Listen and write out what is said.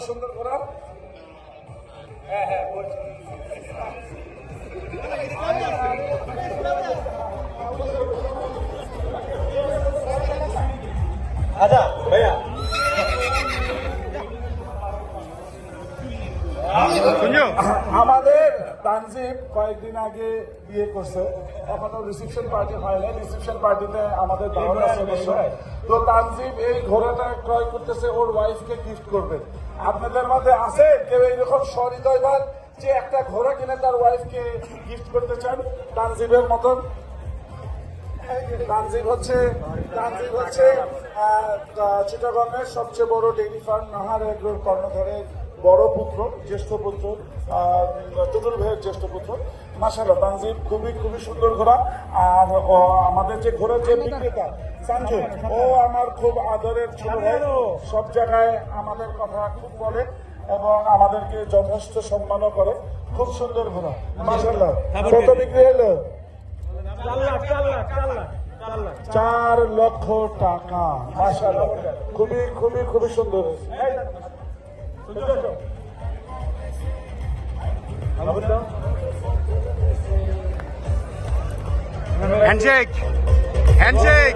সুন্দর ঘোড়া হ্যাঁ হ্যাঁ বলছি। আচ্ছা ভাইয়া। আমাদের তানজিম কয়েকদিন আগে বিয়ে করছে। এখনও রিসেপশন পার্টি হয় না রিসেপশন পার্টিতে আমাদের। তো তানজিম এই ঘোড়াটা ক্রয় করতেছে ওর ওয়াইফকে গিফট করবে। আপনাদের মধ্যে আছে কেউ এইরকম সহৃদয়বাদ যে একটা ঘোড়া কিনে তার ওয়াইফকে গিফট করতে চান? তানজিমের মতন। তানজিম হচ্ছে তানজিম হচ্ছে আহ, সবচেয়ে বড় ডেইরি ফার্ম নাহার এগ্রোর কর্ণধারের বড় পুত্র জ্যেষ্ঠ পুত্র টুটুল ভাইয়ের জ্যেষ্ঠ পুত্র। মাসাল্লাহ তানজিম খুবই খুবই সুন্দর ঘোড়া। আর আমাদের যে ঘোড়ার যে বিক্রেতা সানজু ও আমার খুব আদরের ছোট ভাই। সব জায়গায় আমাদের কথা খুব বলে এবং আমাদেরকে যথেষ্ট সম্মানও করে। খুব সুন্দর ঘোড়া মাসাল্লাহ কত বিক্রি হলো? চার লক্ষ টাকা মাশাআল্লাহ। খুবই খুবই খুবই সুন্দর। Handshake handshake.